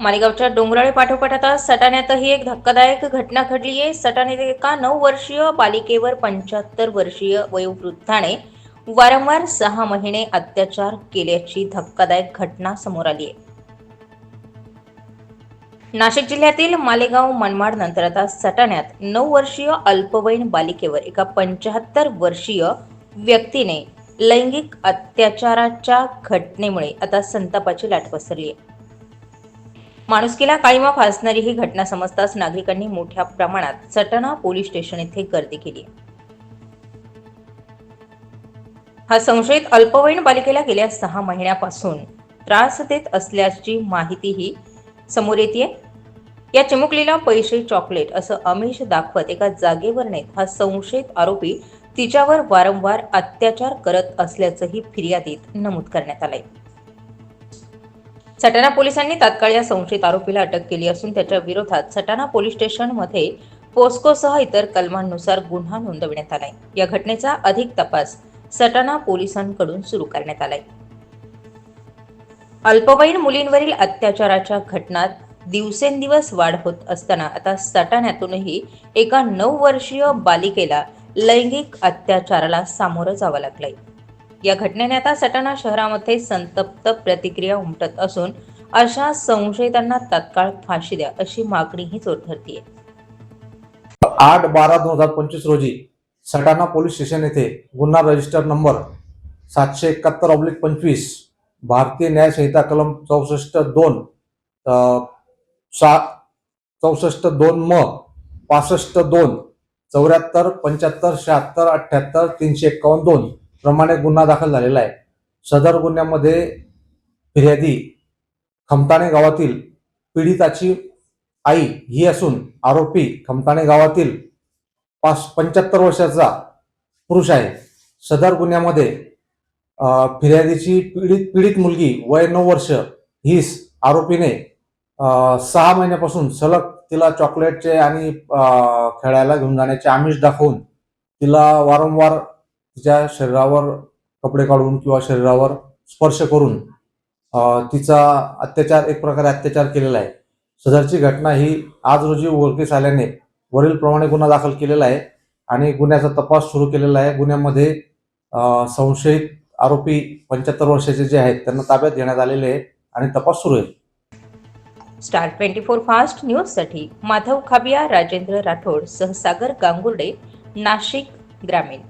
मालेगावच्या डोंगराळे पाठोपाठ आता सटाण्यातही एक धक्कादायक घटना घडली आहे. सटाण्यात एका नऊ वर्षीय बालिकेवर पंच्याहत्तर वर्षीय वयोवृद्धाने वारंवार सहा महिने अत्याचार केल्याची धक्कादायक घटना समोर आली आहे. नाशिक जिल्ह्यातील मालेगाव मनमाड नंतर आता सटाण्यात नऊ वर्षीय अल्पवयीन बालिकेवर एका पंच्याहत्तर वर्षीय व्यक्तीने लैंगिक अत्याचाराच्या घटनेमुळे आता संतापाची लाट पसरली आहे. माणुसकीला काळीमा फासणारी ही घटना समजताच नागरिकांनी मोठ्या प्रमाणात सटणा पोलीस स्टेशन येथे गर्दी केली. हा संशयित अल्पवयीन बालिकेला गेल्या सहा महिन्यापासून त्रास देत असल्याची माहितीही समोर येते या चिमुकलीला पैसे चॉकलेट असं अमिष दाखवत एका जागेवर नेत हा संशयित आरोपी तिच्यावर वारंवार अत्याचार करत असल्याचंही फिर्यादीत नमूद करण्यात आलंय. सटाणा पोलिसांनी तात्काळ या संशयित आरोपीला अटक केली असून त्याच्या विरोधात सटाणा पोलीस स्टेशनमध्ये पोस्कोसह इतर कलमांनुसार गुन्हा नोंदवण्यात आलाय. या घटनेचा अधिक तपास सटाणा पोलिसांकडून सुरू करण्यात आलाय. अल्पवयीन मुलींवरील अत्याचाराच्या घटनात दिवसेंदिवस वाढ होत असताना आता सटाण्यातूनही एका नऊ वर्षीय बालिकेला लैंगिक अत्याचाराला सामोरं जावं लागलंय. या घटनेने आता सटाणा शहरामध्ये संतप्त प्रतिक्रिया उमटत असून अशा संशयितांना तत्काळ फाशी द्या अशी मागणीही जोर धरतीये. आठ बारा दोन हजार पंचवीस रोजी सटाणा पोलीस स्टेशन येथे गुन्हा रजिस्टर नंबर सातशे एकाहत्तर ऑब्लिक पंचवीस भारतीय न्याय संहिता कलम चौसष्ट दोन सात चौसष्ट दोन म पासष्ट दोन चौऱ्याहत्तर पंच्याहत्तर शहात्तर अठ्ठ्याहत्तर तीनशे एकावन्न दोन प्रमाणे गुन्हा दाखल झालेला आहे. सदर गुन्ह्यामध्ये फिर्यादी खमताणे गावातील पीडिताची आई ही असून आरोपी खमताणे गावातील पाच पंच्याहत्तर वर्षाचा पुरुष आहे. सदर गुन्ह्यामध्ये फिर्यादीची पीडित पीडित मुलगी वय नऊ वर्ष हीस आरोपीने सहा महिन्यापासून सलग तिला चॉकलेटचे आणि खेळायला घेऊन जाण्याचे आमिष दाखवून तिला वारंवार तिच्या शरीरावर कपडे काढून किंवा शरीरावर स्पर्श करून तिचा अत्याचार एक प्रकारे अत्याचार केलेला आहे. सदरची घटना ही आज रोजी उघडकीस आल्याने वरीलप्रमाणे गुन्हा दाखल केलेला आहे आणि गुन्ह्याचा तपास सुरू केलेला आहे. गुन्ह्यामध्ये संशयित आरोपी पंच्याहत्तर वर्षाचे जे आहेत त्यांना ताब्यात घेण्यात आलेले आहे आणि तपास सुरू आहे. स्टार ट्वेंटी फोर फास्ट न्यूजसाठी माधव खाबिया राजेंद्र राठोड सहसागर गांगुर्डे नाशिक ग्रामीण.